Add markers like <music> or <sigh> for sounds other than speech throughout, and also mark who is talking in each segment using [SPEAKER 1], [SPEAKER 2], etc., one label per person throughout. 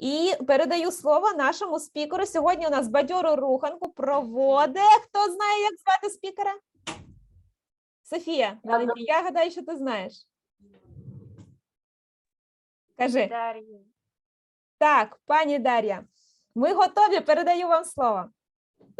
[SPEAKER 1] І передаю слово нашому спікеру. Сьогодні у нас бадьору руханку проводить. Хто знає, як звати спікера? Софія, Валентій, я гадаю, що ти знаєш. Кажи.
[SPEAKER 2] Дар'я.
[SPEAKER 1] Так, пані Дар'я, ми готові. Передаю вам слово.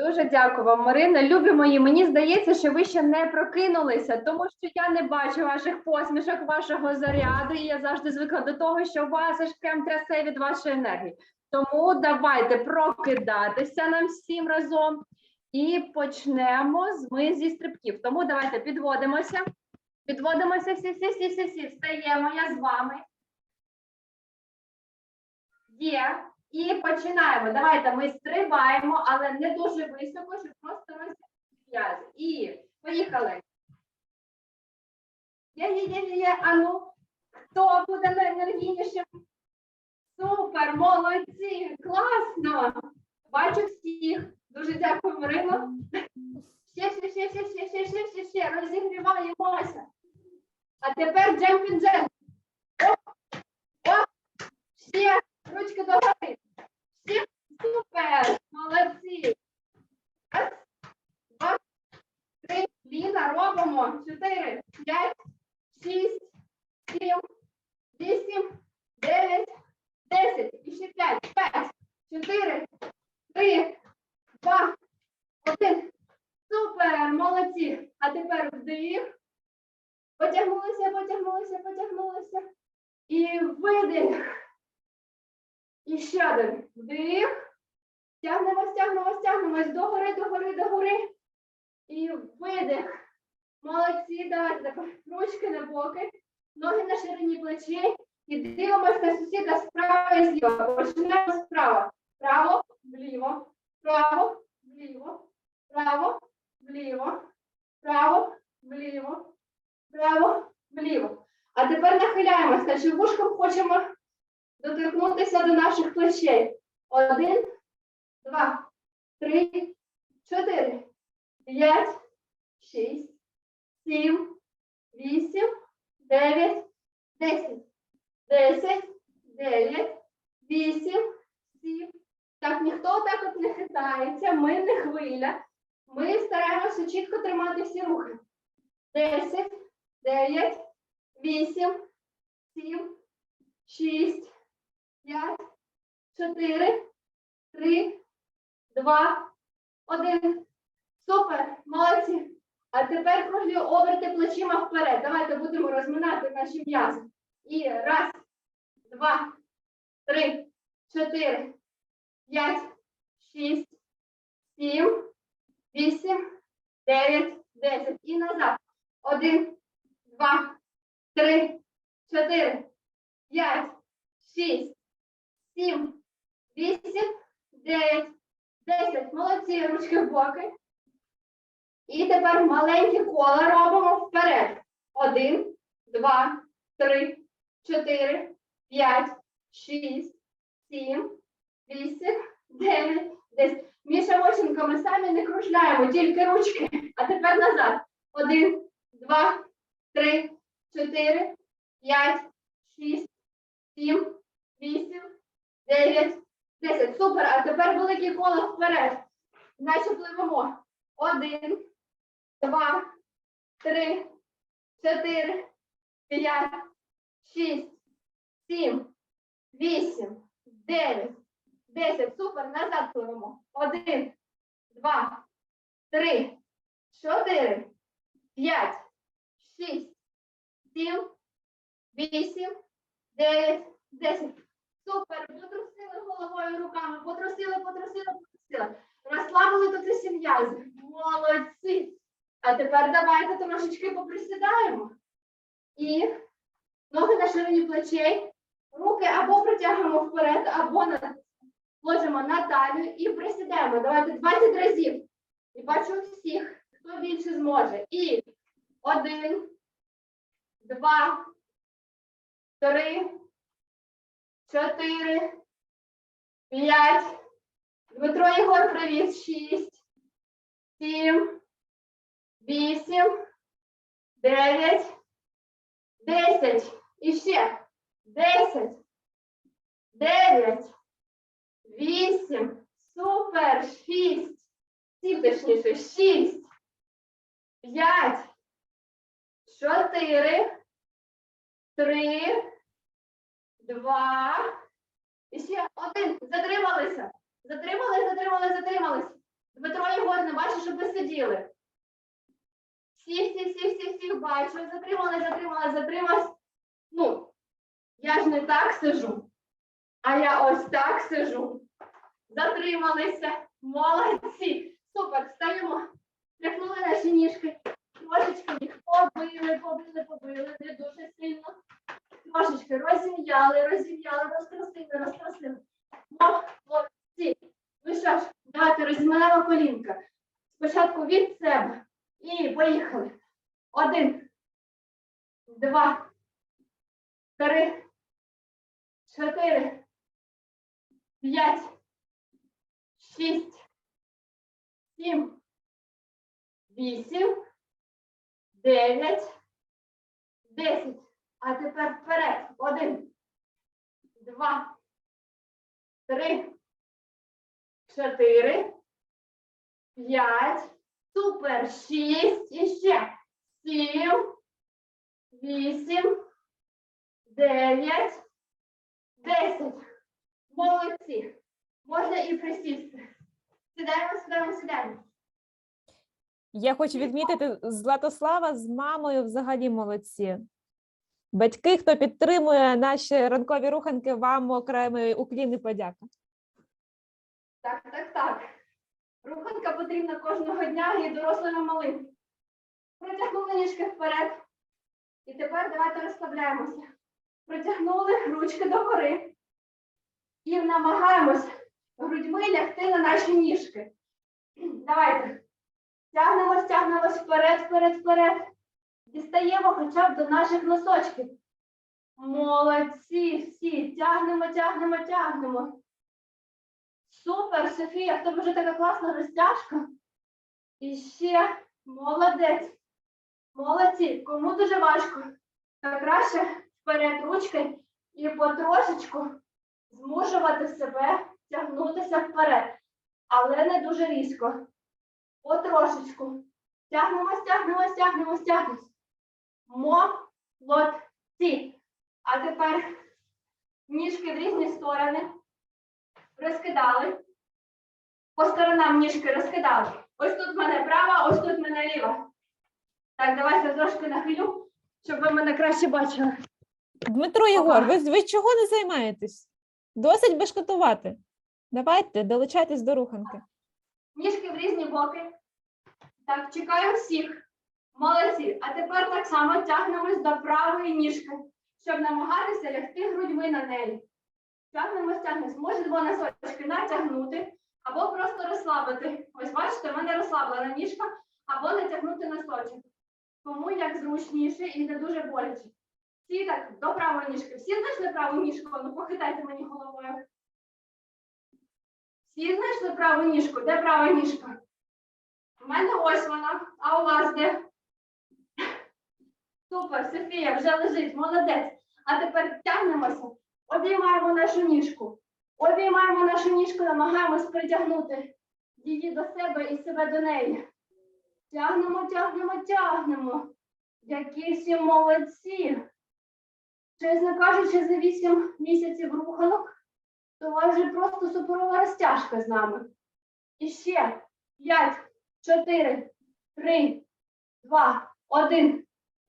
[SPEAKER 2] Дуже дякую вам, Марина. Любі мої. Мені здається, що ви ще не прокинулися, тому що я не бачу ваших посмішок, вашого заряду, і я завжди звикла до того, що вас аж прям трясе від вашої енергії. Тому давайте прокидатися нам всім разом і почнемо з ми зі стрибків. Тому давайте підводимося. Підводимося всі, всі, всі, всі, всі. Встаємо. Я з вами. Є. І починаємо. Давайте ми стрибаємо, але не дуже високо, щоб просто розтягнути м'язи. І поїхали. Є, є, є, є, є. А ну, хто буде найенергійнішим? Супер, молодці, класно. Бачу всіх. Дуже дякую, Марино. Ще, ще, ще, ще, ще, ще, ще, ще, ще. Розігріваємося. А тепер jumping jack. Оп, оп. Ще. Ручки догори. Всі супер. Молодці. Раз, два, три. Ліна, робимо. Чотири, п'ять, шість, сім, вісім, дев'ять, десять. І ще п'ять. П'ять, чотири, три, два, один. Супер, молодці. А тепер вдих. Потягнулися, потягнулися, потягнулися. Видих. І ще один. Вдих. Тягнемо, стягнемо, стягнемось догори, догори, догори. І видих. Молодці, давайте. Ручки на боки, ноги на ширині плечей. І дивимося на сусіда справа і зліва. Починаємо справа. Право, вліво, право, вліво, право, вліво, право, вліво, право, вліво. А тепер нахиляємося, значить вушком хочемо доторкнутися до наших плечей. Один, два, три, чотири, п'ять, шість, сім, вісім, дев'ять, десять. Десять, дев'ять, вісім, сім. Так, ніхто так от не хитається, ми не хвиля. Ми стараємося чітко тримати всі рухи. Десять, дев'ять, вісім, сім, шість, п'ять, чотири, три, два, один. Супер, молодці. А тепер круглі оберти плечима вперед. Давайте будемо розминати наші м'язи. І раз, два, три, чотири, п'ять, шість, сім, вісім, дев'ять, десять. І назад. Один, два, три, чотири, п'ять, шість, сім, вісім, дев'ять, десять. Молодці, ручки в боки. І тепер маленькі кола робимо вперед. Один, два, три, чотири, п'ять, шість, сім, вісім, дев'ять, десять. Мішавочинками самі не кружляємо, тільки ручки. А тепер назад. Один, два, три, чотири, п'ять, шість, сім, вісім, дев'ять, десять. Супер. А тепер великі кола вперед. Наче пливемо. Один, два, три, чотири, п'ять, шість, сім, вісім, дев'ять, десять. Супер. Назад пливемо. Один, два, три, чотири, п'ять, шість, сім, вісім, дев'ять, десять. Супер. Потрусили головою руками. Потрусили, потрусили, потрусили. Розслабили тут усі м'язи. Молодці. А тепер давайте трошечки поприсідаємо. І ноги на ширині плечей. Руки або протягуємо вперед, або ложимо на талію і присідаємо. Давайте 20 разів. І бачу всіх, хто більше зможе. І один, два, три, чотири, п'ять. Дмитро Єгор, привіт. Шість, сім, вісім, дев'ять, десять. І ще. Десять, дев'ять, вісім, супер, шість, сім точніше, шість, п'ять, чотири, три, два, і ще один. Затрималися. Затримались, затримались, затримались. Дмитро Єгор, не бачу, щоб ви сиділи. Всі, всі, всі, всі, всіх бачу. Затримались, затримались, затримались. Ну, я ж не так сижу, а я ось так сижу. Затрималися. Молодці. Супер, встаємо. Тряхнули наші ніжки. Трошечки їх побили, побили, побили. Не дуже сильно. Трошечки розім'яли, розім'яли, розтрусили, розтрусили. Молодці. Ну що ж, давайте розім'яємо колінка. Спочатку від себе. І поїхали. Один, два, три, чотири, п'ять, шість, сім, вісім, дев'ять, десять. А тепер вперед. Один, два, три, чотири, п'ять. Супер. Шість. І ще. Сім, вісім, дев'ять, десять. Молодці. Можна і присісти. Сідаємо, сідаємо, сідаємо.
[SPEAKER 1] Я хочу відмітити Златослава з мамою взагалі молодці. Батьки, хто підтримує наші ранкові руханки, вам окремий уклін і подяка.
[SPEAKER 2] Так, так, так. Руханка потрібна кожного дня і дорослим і малим. Протягнули ніжки вперед. І тепер давайте розслабляємося. Протягнули ручки догори. І намагаємось грудьми лягти на наші ніжки. Давайте. Тягнемось, тягнемось вперед, вперед, вперед. Дістаємо хоча б до наших носочків. Молодці всі. Тягнемо, тягнемо, тягнемо. Супер, Софія, в тебе вже така класна розтяжка. І ще молодець. Молодці. Кому дуже важко, то краще вперед ручки і потрошечку змушувати себе тягнутися вперед. Але не дуже різко. Потрошечку. Тягнемось, тягнемось, тягнемось, тягнемось. Молодці. А тепер ніжки в різні сторони розкидали. По сторонам ніжки розкидали. Ось тут в мене права, ось тут в мене ліва. Так, давайте трошки нахилю, щоб ви мене краще бачили.
[SPEAKER 1] Дмитро Єгор, ви, ви чого не займаєтесь? Досить бешкетувати. Давайте, долучайтесь до руханки.
[SPEAKER 2] Ніжки в різні боки. Так, чекаю всіх. Молодці. А тепер так само тягнемось до правої ніжки, щоб намагатися лягти грудьми на неї. Тягнемось, тягнемось. Може два носочки натягнути або просто розслабити. Ось бачите, в мене розслаблена ніжка, або натягнути носочок. Кому як зручніше і не дуже боляче. Всі так, до правої ніжки. Всі знайшли праву ніжку? Ну похитайте мені головою. Всі знайшли праву ніжку? Де права ніжка? У мене ось вона, а у вас де? Супер, Софія вже лежить, молодець. А тепер тягнемося, обіймаємо нашу ніжку. Обіймаємо нашу ніжку, намагаємось притягнути її до себе і себе до неї. Тягнемо, тягнемо, тягнемо. Які всі молодці. Чесно кажучи, за 8 місяців руханок, то у вас вже просто суперова розтяжка з нами. І ще 5, 4, 3, 2, 1.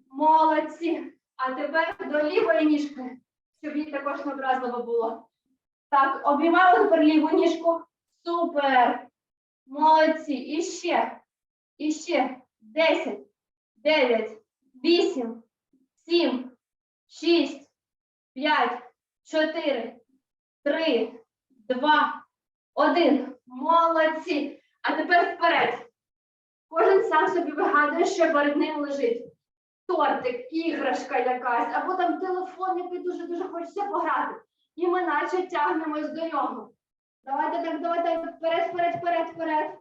[SPEAKER 2] Молодці. А тепер до лівої ніжки, щоб їй також необразливо було. Так, обіймаємо тепер ліву ніжку. Супер. Молодці. І ще. І ще. 10, 9, 8, 7, 6, 5, 4, 3, 2, 1. Молодці. А тепер вперед. Кожен сам собі вигадує, що перед ним лежить. Тортик, іграшка якась, або там телефон, який дуже-дуже хочеться пограти. І ми наче тягнемось до нього. Давайте так, давайте вперед, вперед, вперед, вперед.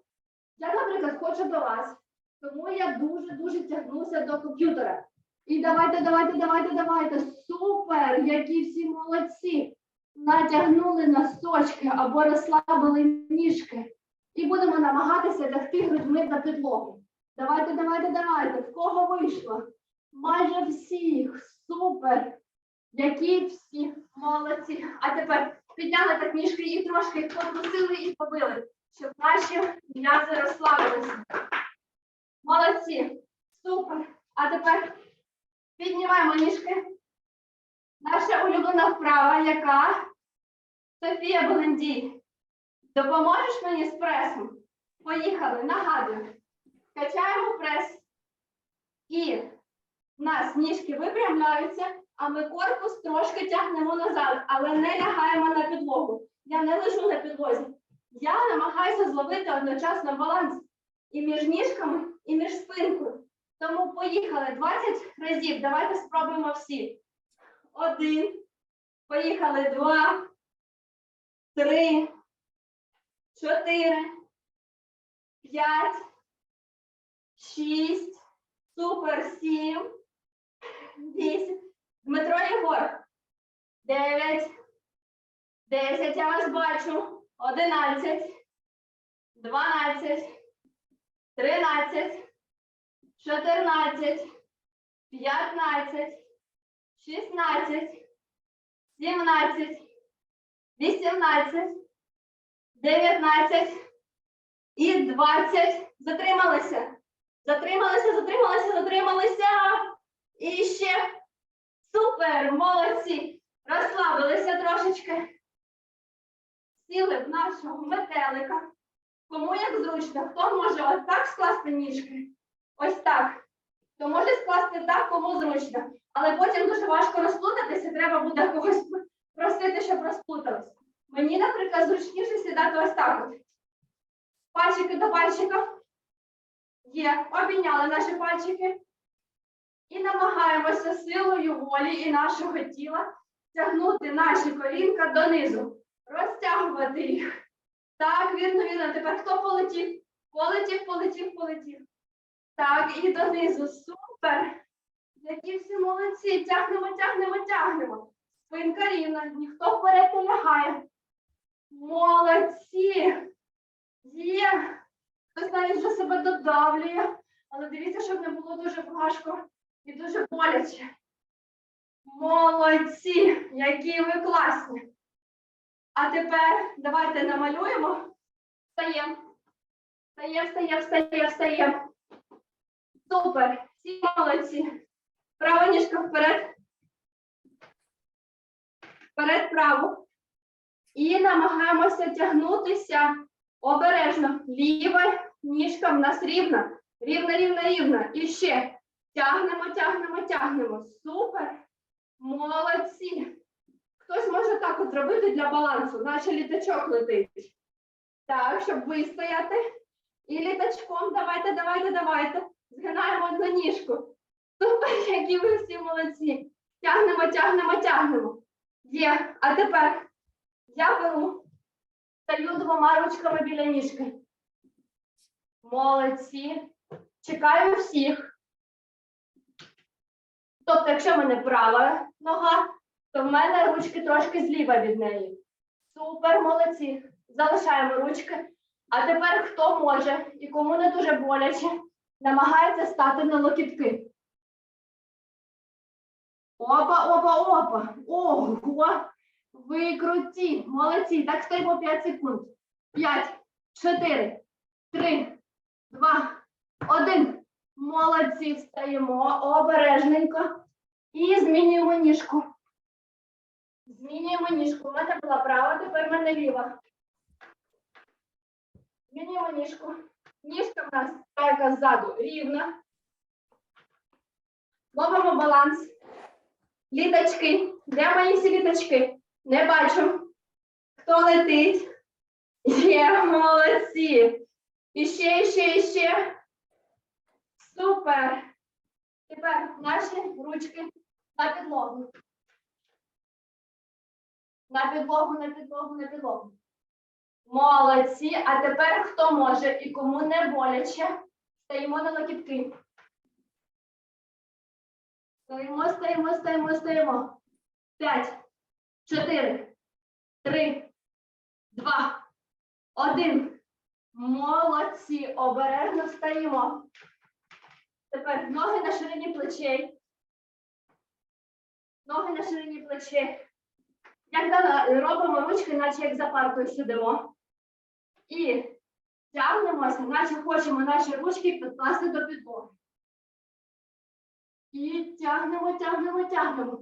[SPEAKER 2] Я, наприклад, хочу до вас, тому я дуже-дуже тягнуся до комп'ютера. І давайте, давайте, давайте, давайте. Супер! Які всі молодці! Натягнули носочки або розслабили ніжки. І будемо намагатися лягти грудьми на підлогу. Давайте, давайте, давайте. В кого вийшло? Майже всіх. Супер. Які всі молодці. А тепер підняли так ніжки і трошки їх покрутили і побили, щоб наші м'язи розслабилися. Молодці. Супер. А тепер піднімаємо ніжки. Наша улюблена вправа, яка? Софія Белендій. Допоможеш мені з пресом? Поїхали, нагадую. Качаємо прес. І в нас ніжки випрямляються, а ми корпус трошки тягнемо назад, але не лягаємо на підлогу. Я не лежу на підлозі. Я намагаюся зловити одночасно баланс і між ніжками, і між спинкою. Тому поїхали 20 разів. Давайте спробуємо всі. Один. Поїхали. Два. Три. Чотири. П'ять. Шість. Супер. Сім. Вісім. Дмитро Єгор. Дев'ять. Десять. Я вас бачу. Одинадцять. Дванадцять. Тринадцять. Чотирнадцять. П'ятнадцять. 16, 17, 18, 19 і 20. Затрималися. Затрималися, затрималися, затрималися. І ще. Супер, молодці. Розслабилися трошечки. Сіли в нашого метелика. Кому як зручно, хто може ось так скласти ніжки? Ось так. То може скласти так, кому зручно. Але потім дуже важко розплутатися, треба буде когось просити, щоб розплуталися. Мені, наприклад, зручніше сідати ось так. От. Пальчики до пальчика. Є, обійняли наші пальчики. І намагаємося силою волі і нашого тіла тягнути наші колінка донизу, розтягувати їх. Так, вірно, вірно. Тепер хто полетів? Полетів, полетів, полетів. Так, і донизу. Супер. Які всі молодці. Тягнемо, тягнемо, тягнемо. Спинка рівна, ніхто вперед не лягає. Молодці. Є. Хтось навіть вже себе додавлює. Але дивіться, щоб не було дуже важко і дуже боляче. Молодці, які ви класні. А тепер давайте намалюємо. Встаємо. Встаємо, встаємо, встаємо, встаємо. Супер. Всі молодці. Права ніжка вперед. Вперед право. І намагаємося тягнутися обережно. Ліва ніжка в нас рівна. Рівна, рівна, рівна. І ще. Тягнемо, тягнемо, тягнемо. Супер. Молодці. Хтось може так от зробити для балансу, наче літачок летить. Так, щоб вистояти. І літачком давайте, давайте, давайте. Згинаємо одну ніжку. Супер, <laughs> які ви всі молодці. Тягнемо, тягнемо, тягнемо. Є. А тепер я беру, стаю двома ручками біля ніжки. Молодці. Чекаю всіх. Тобто, якщо в мене права нога, то в мене ручки трошки зліва від неї. Супер, молодці. Залишаємо ручки. А тепер хто може і кому не дуже боляче, намагається стати на локітки. Опа, опа, опа. Ого. Ви круті. Молодці. Так стоїмо 5 секунд. 5, 4, 3, 2, 1. Молодці. Встаємо обережненько. І змінюємо ніжку. Змінюємо ніжку. У мене була права, тепер в мене ліва. Змінюємо ніжку. Ніжка в нас така ззаду рівна. Ловимо баланс. Літачки. Де мої всі літачки? Не бачу. Хто летить? Є, молодці. І ще, і ще, і ще. Супер. Тепер наші ручки на підлогу. На підлогу, на підлогу, на підлогу. Молодці. А тепер хто може і кому не боляче, стаємо на локітки. Стоїмо, стоїмо, стоїмо, стоїмо. П'ять, чотири, три, два, один. Молодці. Обережно встаємо. Тепер ноги на ширині плечей. Ноги на ширині плечей. Як дала, робимо ручки, наче як за партою сидимо. І тягнемося, наче хочемо наші ручки підкласти до підлоги. І тягнемо, тягнемо, тягнемо.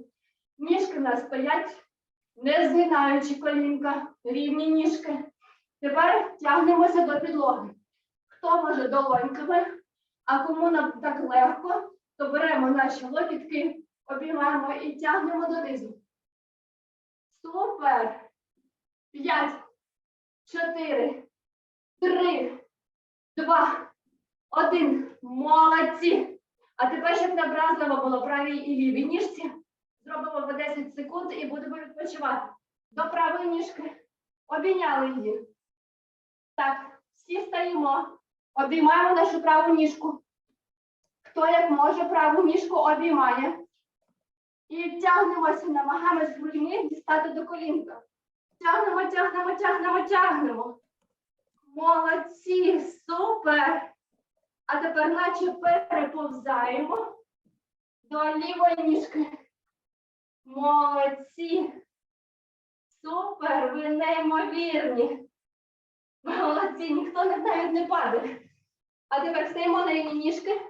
[SPEAKER 2] Ніжки в нас стоять, не згинаючи колінка, рівні ніжки. Тепер тягнемося до підлоги. Хто може долоньками, а кому нам так легко, то беремо наші локітки, обіймаємо і тягнемо донизу. Супер! П'ять, чотири, три, два, один. Молодці! А тепер, щоб не образливо було правій і лівій ніжці, зробимо по 10 секунд і будемо відпочивати. До правої ніжки. Обійняли її. Так, всі стаємо. Обіймаємо нашу праву ніжку. Хто як може, праву ніжку обіймає. І тягнемося, намагаємось грудьми дістати до колінка. Тягнемо, тягнемо, тягнемо, тягнемо. Молодці, супер! А тепер наче переповзаємо до лівої ніжки. Молодці! Супер! Ви неймовірні! Молодці, ніхто навіть не падає. А тепер встаємо на рівні ніжки.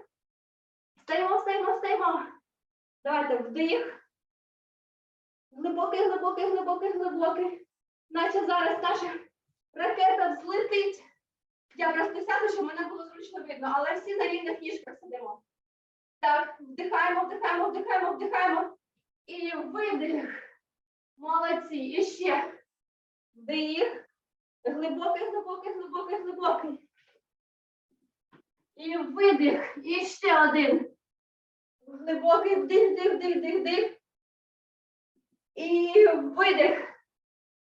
[SPEAKER 2] Встаємо, встаємо, встаємо. Давайте вдих. Глибокий, глибокий, глибокий, глибокий. Наче зараз наша ракета взлетить. Я просто сяду, щоб мене було зручно видно, але всі на рівних ніжках сидимо. Так, вдихаємо, вдихаємо, вдихаємо, вдихаємо. І видих. Молодці. І ще. Вдих. Глибокий, глибокий, глибокий, глибокий. І видих. І ще один. Глибокий вдих, вдих, вдих, вдих, вдих. І видих.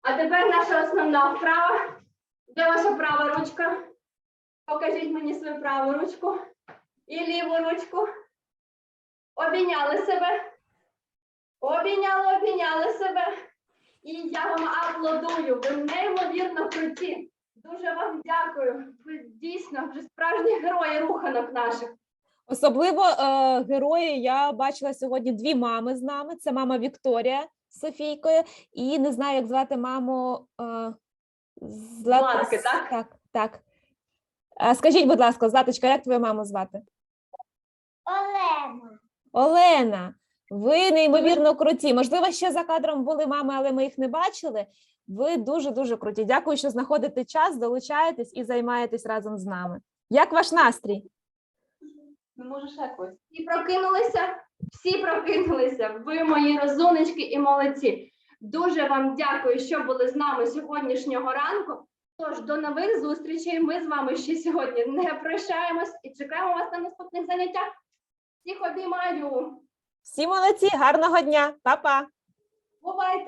[SPEAKER 2] А тепер наша основна вправа. Де ваша права ручка? Покажіть мені свою праву ручку і ліву ручку. Обійняли себе. Обійняли, обійняли себе. І я вам аплодую. Ви неймовірно круті. Дуже вам дякую. Ви дійсно вже справжні герої руханок наших.
[SPEAKER 1] Особливо е, герої я бачила сьогодні дві мами з нами. Це мама Вікторія з Софійкою, і не знаю, як звати маму е, Злата.
[SPEAKER 2] Златки, так?
[SPEAKER 1] Так, так. Скажіть, будь ласка, Златочка, як твою маму звати?
[SPEAKER 3] Олена.
[SPEAKER 1] Олена, ви неймовірно круті. Можливо, ще за кадром були мами, але ми їх не бачили. Ви дуже дуже круті. Дякую, що знаходите час, долучаєтесь і займаєтесь разом з нами. Як ваш настрій?
[SPEAKER 2] Ну, може, ще когось. Всі прокинулися, всі прокинулися. Ви мої розумнички і молодці. Дуже вам дякую, що були з нами сьогоднішнього ранку. Тож до нових зустрічей. Ми з вами ще сьогодні не прощаємось і чекаємо вас на наступних заняттях. Всіх обіймаю.
[SPEAKER 1] Всі молодці, гарного дня, Па-па!
[SPEAKER 2] Бувайте!